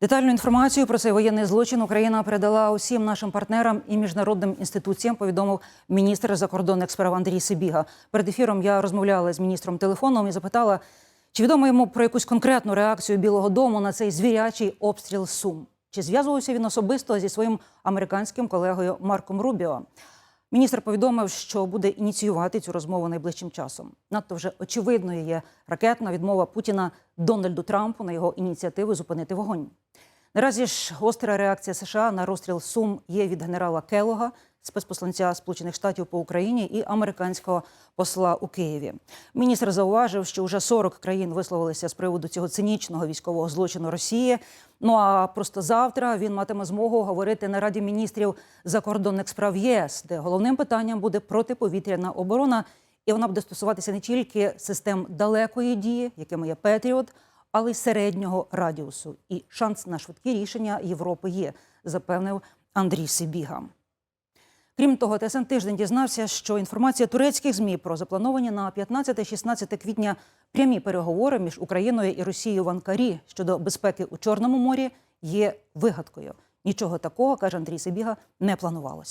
Детальну інформацію про цей воєнний злочин Україна передала усім нашим партнерам і міжнародним інституціям. Повідомив міністр закордонних справ Андрій Сибіга. Перед ефіром я розмовляла з міністром телефоном і запитала, чи відомо йому про якусь конкретну реакцію Білого Дому на цей звірячий обстріл Сум. Чи зв'язувався він особисто зі своїм американським колегою Марком Рубіо? Міністр повідомив, що буде ініціювати цю розмову найближчим часом. Надто вже очевидною є ракетна відмова Путіна Дональду Трампу на його ініціативи зупинити вогонь. Наразі ж гостра реакція США на розстріл Сум є від генерала Келога, спецпосланця Сполучених Штатів по Україні і американського посла у Києві. Міністр зауважив, що вже 40 країн висловилися з приводу цього цинічного військового злочину Росії. Ну а просто завтра він матиме змогу говорити на раді міністрів закордонних справ ЄС, де головним питанням буде протиповітряна оборона, і вона буде стосуватися не тільки систем далекої дії, якими є Петріот, але й середнього радіусу. І шанс на швидкі рішення Європи є, запевнив Андрій Сибіга. Крім того, ТСН тиждень дізнався, що інформація турецьких змі про заплановані на 15-16 квітня прямі переговори між Україною і Росією в Анкарі щодо безпеки у Чорному морі є вигадкою. Нічого такого каже Андрій Сибіга, не планувалося.